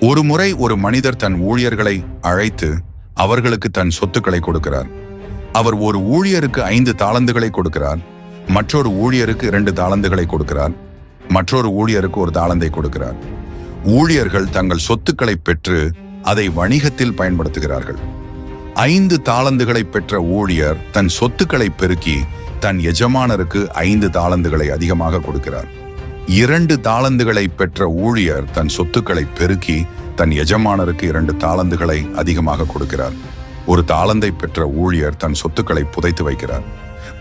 ஒரு முறை ஒரு மனிதர் தன் ஊழியர்களை அழைத்து அவர்களுக்கு தன் சொத்துக்களை கொடுக்கிறார். அவர் ஒரு ஊழியருக்கு ஐந்து தாளந்துகளை கொடுக்கிறார். மற்றொரு ஊழியருக்கு இரண்டு தாளந்துகளை கொடுக்கிறார். மற்றொரு ஊழியருக்கு ஒரு தாளந்தை கொடுக்கிறார். ஊழியர்கள் தங்கள் சொத்துக்களை பெற்று அதை வணிகத்தில் பயன்படுத்துகிறார்கள். ஐந்து தாளந்துகளை பெற்ற ஊழியர் தன் சொத்துக்களை பெருக்கி தன் எஜமானருக்கு ஐந்து தாளந்துகளை அதிகமாக கொடுக்கிறார். இரண்டு தாளந்துகளை பெற்ற ஊழியர் தன் சொத்துக்களை பெருக்கி தன் எஜமானருக்கு இரண்டு தாளந்துகளை அதிகமாக கொடுக்கிறார். ஒரு தாளந்தை பெற்ற ஊழியர் தன் சொத்துக்களை புதைத்து வைக்கிறார்.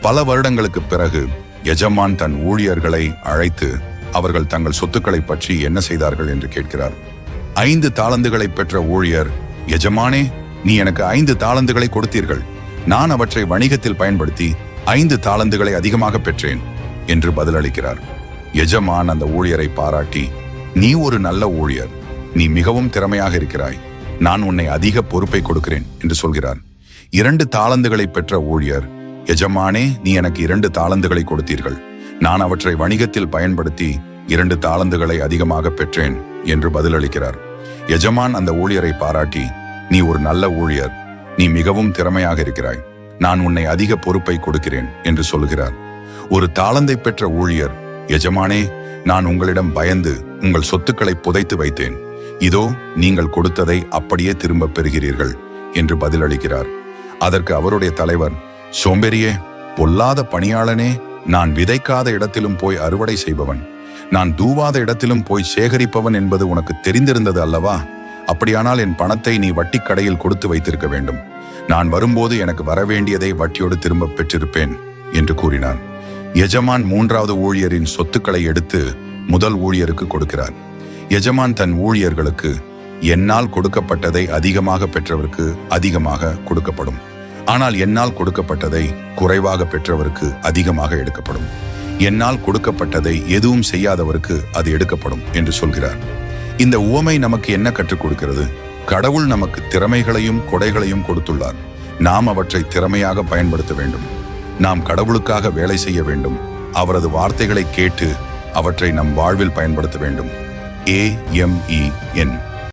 பல வருடங்களுக்கு பிறகு எஜமான் தன் ஊழியர்களை அழைத்து அவர்கள் தங்கள் சொத்துக்களை பற்றி என்ன செய்தார்கள் என்று கேட்கிறார். ஐந்து தாளந்துகளை பெற்ற ஊழியர் எஜமானே நீ எனக்கு ஐந்து தாளந்துகளை கொடுத்தீர்கள். நான் அவற்றை வணிகத்தில் பயன்படுத்தி ஐந்து தாளந்துகளை அதிகமாக பெற்றேன் என்று பதிலளிக்கிறார். எஜமான் அந்த ஊழியரை பாராட்டி நீ ஒரு நல்ல ஊழியர். நீ மிகவும் திறமையாக இருக்கிறாய். நான் உன்னை அதிக பொறுப்பை கொடுக்கிறேன் என்று சொல்கிறார் இரண்டு தாளந்துகளை பெற்ற ஊழியர். எஜமானே நீ எனக்கு இரண்டு தாளந்துகளை கொடுத்தீர்கள். நான் அவற்றை வணிகத்தில் பயன்படுத்தி இரண்டு தாளந்துகளை அதிகமாக பெற்றேன் என்று பதிலளிக்கிறார். எஜமான் அந்த ஊழியரை பாராட்டி நீ ஒரு நல்ல ஊழியர். நீ மிகவும் திறமையாக இருக்கிறாய். நான் உன்னை அதிக பொறுப்பை கொடுக்கிறேன் என்று சொல்கிறார். ஒரு தாளந்தை பெற்ற ஊழியர் எஜமானே நான் உங்களிடம் பயந்து உங்கள் சொத்துக்களை புதைத்து வைத்தேன். இதோ நீங்கள் கொடுத்ததை அப்படியே திரும்ப பெறுகிறீர்கள் என்று பதிலளிக்கிறார். அதற்கு அவருடைய தலைவர் சோம்பேறியே பொல்லாத பணியாளனே நான் விதைக்காத இடத்திலும் போய் அறுவடை செய்பவன். நான் தூவாத இடத்திலும் போய் சேகரிப்பவன் என்பது உனக்கு தெரிந்திருந்தது அல்லவா? அப்படியானால் என் பணத்தை நீ வட்டி கடையில் கொடுத்து வைத்திருக்க வேண்டும். நான் வரும்போது எனக்கு வரவேண்டியதை வட்டியோடு திரும்ப பெற்றிருப்பேன் என்று கூறினார். எஜமான் மூன்றாவது ஊழியரின் சொத்துக்களை எடுத்து முதல் ஊழியருக்கு கொடுக்கிறார். எஜமான் தன் ஊழியர்களுக்கு என்னால் கொடுக்கப்பட்டதை அதிகமாக பெற்றவருக்கு அதிகமாக கொடுக்கப்படும். ஆனால் என்னால் கொடுக்கப்பட்டதை குறைவாக பெற்றவருக்கு அதிகமாக எடுக்கப்படும். என்னால் கொடுக்கப்பட்டதை எதுவும் செய்யாதவருக்கு அது எடுக்கப்படும் என்று சொல்கிறார். இந்த உவமை நமக்கு என்ன கற்றுக் கொடுக்கிறது? கடவுள் நமக்கு திறமைகளையும் கொடைகளையும் கொடுத்துள்ளார். நாம் அவற்றை திறமையாக பயன்படுத்த வேண்டும். நாம் கடவுளுக்காக வேலை செய்ய வேண்டும். அவரது வார்த்தைகளை கேட்டு அவற்றை நம் வாழ்வில் பயன்படுத்த வேண்டும். ஏ